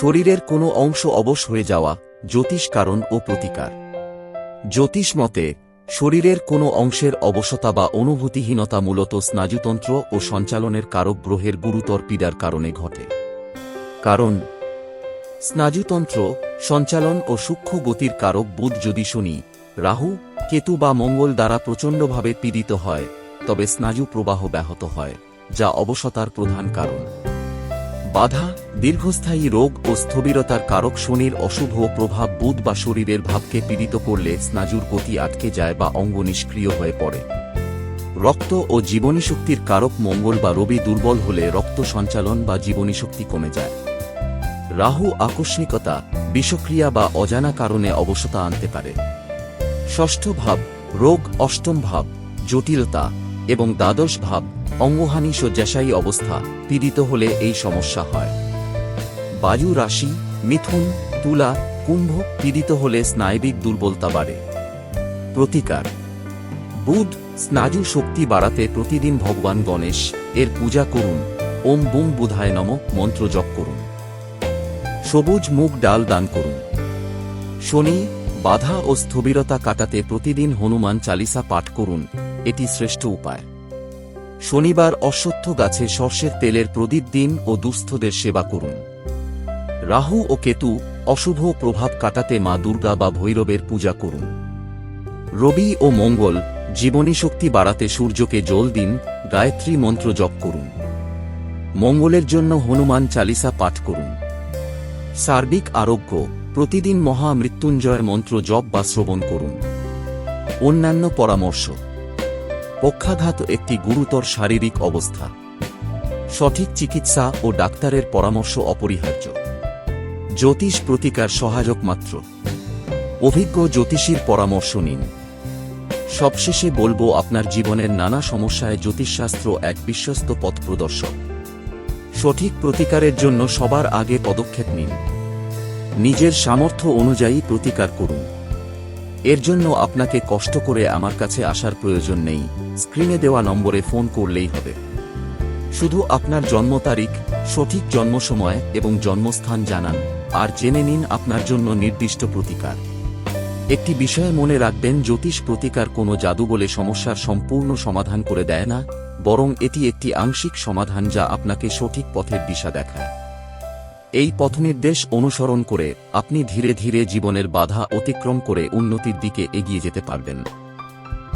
শরীরের কোনো অংশ অবশ হয়ে যাওয়া জ্যোতিষ কারণ ও প্রতিকার। জ্যোতিষ মতে, শরীরের কোনো অংশের অবসতা বা অনুভূতিহীনতা মূলত স্নায়ুতন্ত্র ও সঞ্চালনের কারক গ্রহের গুরুতর পীড়ার কারণে ঘটে। কারণ, স্নায়ুতন্ত্র, সঞ্চালন ও সূক্ষ্ম গতির কারক বুধ যদি শনি, রাহু, কেতু বা মঙ্গল দ্বারা প্রচণ্ডভাবে পীড়িত হয়, তবে স্নায়ু প্রবাহ ব্যাহত হয়, যা অবসতার প্রধান কারণ। বাধা, দীর্ঘস্থায়ী রোগ ও স্থবিরতার কারক শনির অশুভ প্রভাব বুধ বা শরীরের ভাবকে পীড়িত করলে স্নায়ুর গতি আটকে যায় বা অঙ্গ নিষ্ক্রিয় হয়ে পড়ে। রক্ত ও জীবনীশক্তির কারক মঙ্গল বা রবি দুর্বল হলে রক্ত সঞ্চালন বা জীবনীশক্তি কমে যায়। রাহু আকস্মিকতা, বিষক্রিয়া বা অজানা কারণে অবসতা আনতে পারে। ষষ্ঠ ভাব, রোগ অষ্টম ভাব, জটিলতা এবং দ্বাদশ ভাব, অঙ্গহানি শয্যাশায়ী অবস্থা পীড়িত হলে এই সমস্যা হয়। বায়ু রাশি, মিথুন, তুলা, কুম্ভ পীড়িত হলে স্নায়বিক দুর্বলতা বাড়ে। প্রতিকার। বুধ, স্নায়ু শক্তি বাড়াতে প্রতিদিন ভগবান গণেশ এর পূজা করুন। ওম বুম বুধায় নম, মন্ত্র জপ করুন। সবুজ মুগ ডাল দান করুন। শনি, বাধা ও স্থবিরতা কাটাতে প্রতিদিন হনুমান চালিসা পাঠ করুন। এটি শ্রেষ্ঠ উপায়। শনিবার অশ্বত্থ গাছে সর্ষের তেলের প্রদীপ দিন ও দুস্থদের সেবা করুন। রাহু ও কেতু অশুভ প্রভাব কাটাতে মা দুর্গা বা ভৈরবের পূজা করুন। রবি ও মঙ্গল জীবনী শক্তি বাড়াতে সূর্যকে জল দিন, গায়ত্রী মন্ত্র জপ করুন। মঙ্গলের জন্য হনুমান চালিসা পাঠ করুন। সার্বিক আরোগ্য, প্রতিদিন মহা মৃত্যুঞ্জয়ের মন্ত্র জপ বা শ্রবণ করুন। অন্যান্য পরামর্শ পক্ষাঘাত একটি গুরুতর শারীরিক অবস্থা। সঠিক চিকিৎসা ও ডাক্তারের পরামর্শ অপরিহার্য। জ্যোতিষ প্রতিকার সহায়ক মাত্র। অভিজ্ঞ জ্যোতিষীর পরামর্শ নিন। সবশেষে বলব আপনার জীবনের নানা সমস্যায় জ্যোতিষশাস্ত্র এক বিশ্বস্ত পথ প্রদর্শক। সঠিক প্রতিকারের জন্য সবার আগে পদক্ষেপ নিন। নিজের সামর্থ্য অনুযায়ী প্রতিকার করুন। এর জন্য আপনাকে কষ্ট করে আমার কাছে আসার প্রয়োজন নেই। স্ক্রিনে দেওয়া নম্বরে ফোন করলেই হবে। শুধু আপনার জন্ম তারিখ, সঠিক জন্ম সময় এবং জন্মস্থান জানান, আর জেনে নিন আপনার জন্য নির্দিষ্ট প্রতিকার। একটি বিষয়ে মনে রাখবেন, জ্যোতিষ প্রতিকার কোনো জাদু বলে সমস্যার সম্পূর্ণ সমাধান করে দেয় না, বরং এটি একটি আংশিক সমাধান যা আপনাকে সঠিক পথের দিশা দেখায়। এই পথনির্দেশ অনুসরণ করে আপনি ধীরে ধীরে জীবনের বাধা অতিক্রম করে উন্নতির দিকে এগিয়ে যেতে পারবেন।